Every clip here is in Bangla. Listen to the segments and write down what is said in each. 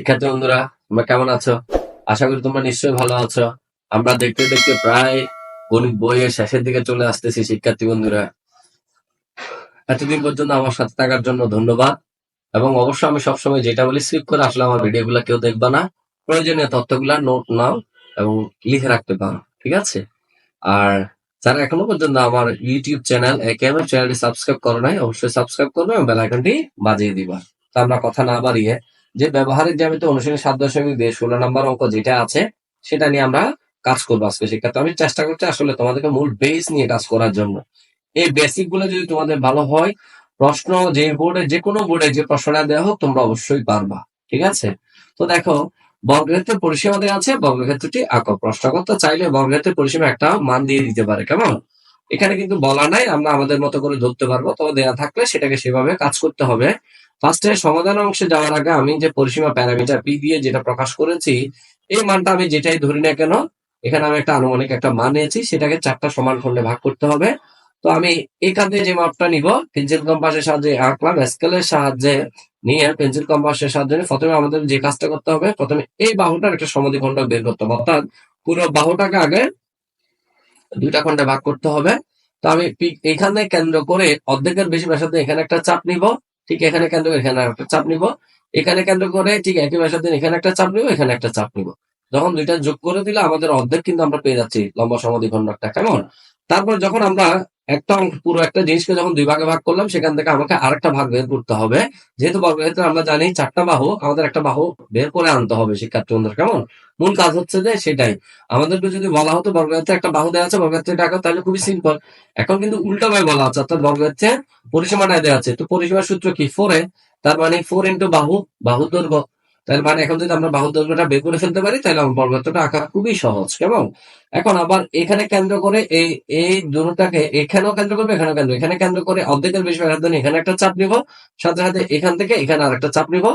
শিক্ষার্থী বন্ধুরা, তোমরা কেমন আছো? আশা করি তোমরা নিশ্চয়ই ভালো আছো। আমরা দেখতে দেখতে প্রায় গণিত বইয়ের শেষের দিকে চলে আসতেছি শিক্ষার্থী বন্ধুরা। এতদিন পর্যন্ত আমার সাথে থাকার জন্য ধন্যবাদ। এবং অবশ্যই আমি সবসময় যেটা বলি স্কিপ করে আসলে আমার ভিডিও ভিডিওগুলো কেউ দেখবে না। প্রয়োজনীয় তথ্যগুলা নোট নাও এবং লিখে রাখতে পারো, ঠিক আছে? আর যারা এখনও পর্যন্ত আমার ইউটিউব চ্যানেল একেএমএফ চ্যানেলটি সাবস্ক্রাইব করো নাই, অবশ্যই সাবস্ক্রাইব করবে এবং বেল আইকনটি বাজিয়ে দিবা। তো আমরা কথা না বাড়িয়ে যে ব্যবহারিক জ্যামিতি অনুশীলনী সাত দশমিক দিয়ে ষোলো নম্বর অঙ্ক যেটা আছে, সেটা নিয়ে আমরা কাজ করব আজকে শিক্ষার্থী। আমি চেষ্টা করছি আসলে তোমাদেরকে মূল বেস নিয়ে কাজ করার জন্য। এই বেসিকগুলো যদি তোমাদের ভালো হয়, প্রশ্ন যে বোর্ডে যে কোনো বোর্ডে যে প্রশ্নটা দেওয়া হোক, তোমরা অবশ্যই পারবা। ঠিক আছে? তো দেখো, বর্গক্ষেত্রের পরিসীমা দেওয়া আছে, বর্গক্ষেত্রটি আঁকো। প্রশ্নকর্তা চাইলে বর্গক্ষেত্রের পরিসীমা একটা মান দিয়ে দিতে পারে, কেমন? এখানে কিন্তু বলা নাই, আমরা আমাদের মতো করে ধরতে পারব। তবে দেওয়া থাকলে সেটাকে সেভাবে কাজ করতে হবে। ফার্স্টে সমাধান অংশে যাওয়ার আগে আমি যে পরিসীমা প্যারামিটার পি দিয়ে যেটা প্রকাশ করেছি, এই মানটা আমি যেটাই ধরি না কেন, এখানে আমি একটা আনুমানিক একটা মান নিয়েছি, সেটাকে চারটা সমান খণ্ডে ভাগ করতে হবে। তো আমি এখান থেকে যে মাপটা নিব পেন্সিল কম্পাসের সাহায্যে আঁকলাম স্কেলের সাহায্যে নিয়ে পেন্সিল কম্পাসের সাহায্যে প্রথমে আমাদের যে কাজটা করতে হবে, প্রথমে এই বাহুটার একটা সমাধি সমাধিখণ্ড বের করতে হবে। অর্থাৎ পুরো বাহুটাকে আগে দুইটা খণ্ডে ভাগ করতে হবে। তো আমি এখানে কেন্দ্র করে অর্ধেকের বেশি ব্যাসার্ধ এখানে একটা চাপ নিব। ঠিক এখানে কেন্দ্র এখানে একটা চাপ নিব। এখানে কেন্দ্র করে ঠিক একই দিন এখানে একটা চাপ নিব, এখানে একটা চাপ নিব। যখন দুইটা যোগ করে দিলে আমাদের অর্ধেক কিন্তু আমরা পেয়ে যাচ্ছি লম্বা সমাধি একটা কেমন? তারপর যখন আমরা একটা পুরো একটা জিনিসকে যখন দুই ভাগে ভাগ করলাম, সেখান থেকে আমাকে আরেকটা ভাগ বের করতে হবে। যেহেতু বর্গক্ষেত্রে আমরা জানি চারটা বাহু, আমাদের একটা বাহু বের করে আনতে হবে শিক্ষার্থী বন্ধুরা কেমন? মূল কাজ হচ্ছে যে সেটাই। আমাদেরকে যদি বলা হতো বর্গক্ষেত্রে একটা বাহু দেওয়া আছে, বর্গক্ষেত্রে টাকা তাহলে খুবই সিম্পল এখন কিন্তু উল্টা ভাবে বলা হচ্ছে অর্থাৎ বর্গক্ষেত্রে পরিসীমাটা দেওয়া আছে। তো পরিসীমার সূত্র কি? ফোর তার মানে ফোর ইন্টু বাহু বাহু দৈর্ঘ্য তার মানে এখন যদি আমরা বাহু দৈর্ঘ্যটা বের করে ফেলতে পারি, তাহলে আমার বর্গক্ষেত্রটা আঁকা খুবই সহজ, কেমন? এখন আবার এখানে কেন্দ্র করে এই এই দুটাকে এখানেও কেন্দ্র করবে, এখানেও কেন্দ্র এখানে কেন্দ্র করে অর্ধেকের বেশি নিয়ে এখানে একটা চাপ নিব, সাথে সাথে এখান থেকে এখানে আরেকটা চাপ নিব।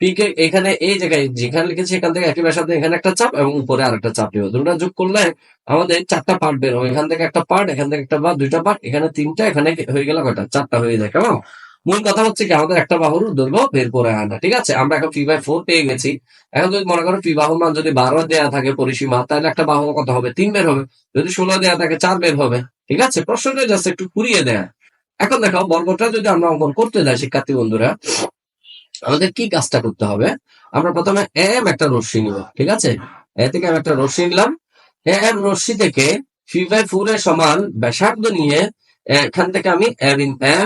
পিকে এখানে এই জায়গায় যেখানে লিখেছি, এখান থেকে একই ব্যাসার্ধ এখানে একটা চাপ এবং উপরে আরেকটা চাপ নিব। দুটো যোগ করলে আমাদের চারটা পার্ট বের হবে। এখান থেকে একটা পার্ট এখান থেকে একটা পার্ট দুইটা পার্ট এখানে তিনটা, এখানে হয়ে গেল কয়টা? চারটা হয়ে যায়, কেমন? মূল কথা হচ্ছে কি, আমাদের একটা বাহুর দৈর্ঘ্য বের করে আনা, ঠিক আছে? আমরা এখন পি বাই ফোর পেয়ে গেছি। এখন যদি মনে করো পি বাহুর মান যদি বারো দেওয়া থাকে পরিসীমা, তাহলে একটা বাহু কত হবে? তিন বের হবে। যদি ষোলো দেওয়া থাকে, চার বের হবে, ঠিক আছে? প্রশ্নটা জাস্ট একটু ঘুরিয়ে দেয়। এখন দেখো, বর্গটা যদি আমরা অঙ্কন করতে যাই, শিক্ষার্থী বন্ধুরা, আমাদের কি কাজটা করতে হবে? আমরা প্রথমে এম একটা রশ্মি নিব, ঠিক আছে? এ থেকে আমি একটা রশ্মি নিলাম। এম রশ্মি থেকে থ্রি বাই ফোর এর সমান ব্যাসার্ধ নিয়ে এখান থেকে আমি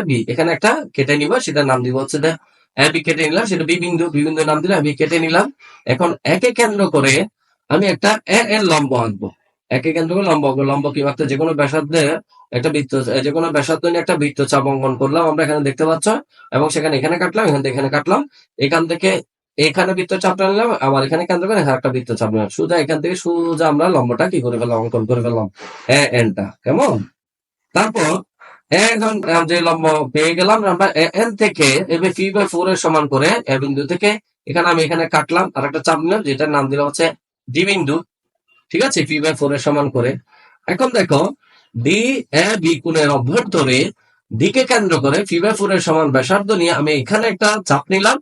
বি এখানে একটা কেটে নিব সেটার নাম দিব হচ্ছে বি কেটে নিলাম, সেটা বি বিন্দু নাম দিলাম বি কেটে নিলাম। এখন একে কেন্দ্র করে আমি একটা এ এর লম্ব আঁকবো। একে কেন্দ্র করে লম্ব আঁকবো। লম্ব কি মাত্র? যে কোনো ব্যাসার্ধে একটা বৃত্ত যে কোনো ব্যাসার্ধ নিয়ে একটা বৃত্ত চাপ অঙ্কন করলাম, আমরা এখানে দেখতে পাচ্ছ। এবং সেখানে এখানে কাটলাম, এখান থেকে এখানে কাটলাম। এখান থেকে এখানে বৃত্ত চাপটা নিলাম, আবার এখানে কেন্দ্র করে এখানে একটা বৃত্ত চাপ নিলাম। সোজা এখান থেকে সোজা আমরা লম্বটা কি করে ফেললাম? অঙ্কন করে ফেললাম, এ এনটা। কেমন? তারপর এখন যে লম্ব পেয়ে গেলাম, আমরা এন থেকে এবার পি বাই ফোর এর সমান করে এ বিন্দু থেকে এখানে আমি এখানে কাটলাম, আর একটা চাপ নিলাম, যেটার নাম দিলাম হচ্ছে ডি বিন্দু। ঠিক আছে? পি বাই ফোর এর সমান করে। এখন দেখো, ডি, এ, বি কোণের অভ্যন্তরে দিকে কেন্দ্র করে পি বাই ফোর এর সমান ব্যাসার্ধ নিয়ে আমি এখানে একটা চাপ নিলাম,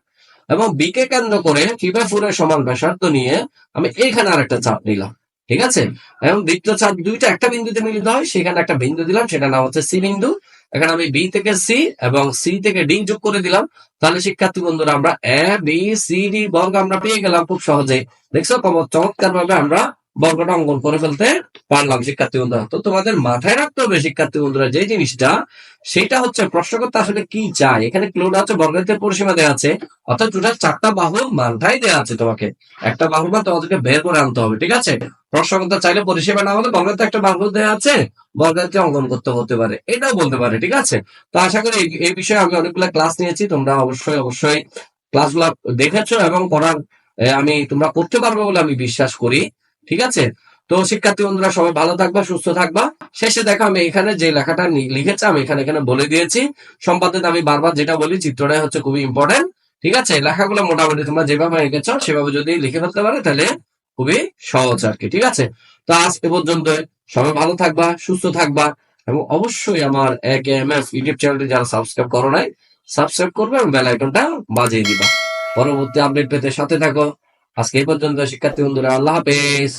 এবং বি কে কেন্দ্র করে পি বাই ফোর এর সমান ব্যাসার্ধ নিয়ে আমি এইখানে আরেকটা চাপ নিলাম। ঠিক আছে? এবং দ্বিতীয় চাপ দুইটা একটা বিন্দুতে মিলিত হয়, সেখানে একটা বিন্দু দিলাম সেটা নাম হচ্ছে সি বিন্দু। এখানে আমি বি থেকে সি এবং সি থেকে ডি যোগ করে দিলাম। তাহলে শিক্ষার্থী বন্ধুরা, আমরা এ, বি, সি, ডি বর্গ আমরা পেয়ে গেলাম খুব সহজে। দেখছ চমৎকার ভাবে আমরা বর্গটা অঙ্কন করে ফেলতে পারলাম শিক্ষার্থী বন্ধুরা তো তোমাদের মাথায় রাখতে হবে শিক্ষার্থী বন্ধুরা যে জিনিসটা, সেটা হচ্ছে প্রশ্নকর্তা আসলে কি চায়? এখানে ক্লোড আছে বর্গের পরিসীমা দেওয়া আছে, অর্থাৎ টোটাল চারটা বাহুর মাথায় দেওয়া আছে তোমাকে। একটা বাহুর বা তোমাদেরকে বের করে আনতে হবে, ঠিক আছে? প্রশ্নকর্তা চাইলে পরিসীমা না হলে বর্গের একটা বাহু দেওয়া আছে বর্গেরকে অঙ্কন করতে হতে পারে এটাও বলতে পারে, ঠিক আছে? তো আশা করি এই- বিষয়ে আমি অনেকগুলো ক্লাস নিয়েছি, তোমরা অবশ্যই অবশ্যই ক্লাসগুলো দেখেছ এবং করার আমি তোমরা করতে পারবে বলে আমি বিশ্বাস করি। ঠিক আছে? তো শিক্ষার্থী বন্ধুরা, সবাই ভালো থাকবা, সুস্থ থাকবা। শেষে দেখো, আমি এখানে যে লেখাটা লিখেছি, আমি এখানে এখানে বলে দিয়েছি। সম্পাদিত আমি বারবার যেটা বলি, চিত্রটাই হচ্ছে খুবই ইম্পর্টেন্ট ঠিক আছে? লেখাগুলো মোটামুটি তোমরা যেভাবে এঁকেছ সেভাবে যদি লিখে ফেলতে পারে, তাহলে খুবই সহজ আর কি, ঠিক আছে? তো আজ এ পর্যন্ত সবাই ভালো থাকবা, সুস্থ থাকবা, এবং অবশ্যই আমার এক এম এফ ইউটিউব চ্যানেলটি যারা সাবস্ক্রাইব করো নাই, সাবস্ক্রাইব করবে এবং বেল আইকনটা বাজিয়ে দিবা। পরবর্তী আপডেট পেতে সাথে থাকো। আজকে এই পর্যন্ত শিক্ষার্থী বন্ধুরা আল্লাহ হাফেজ।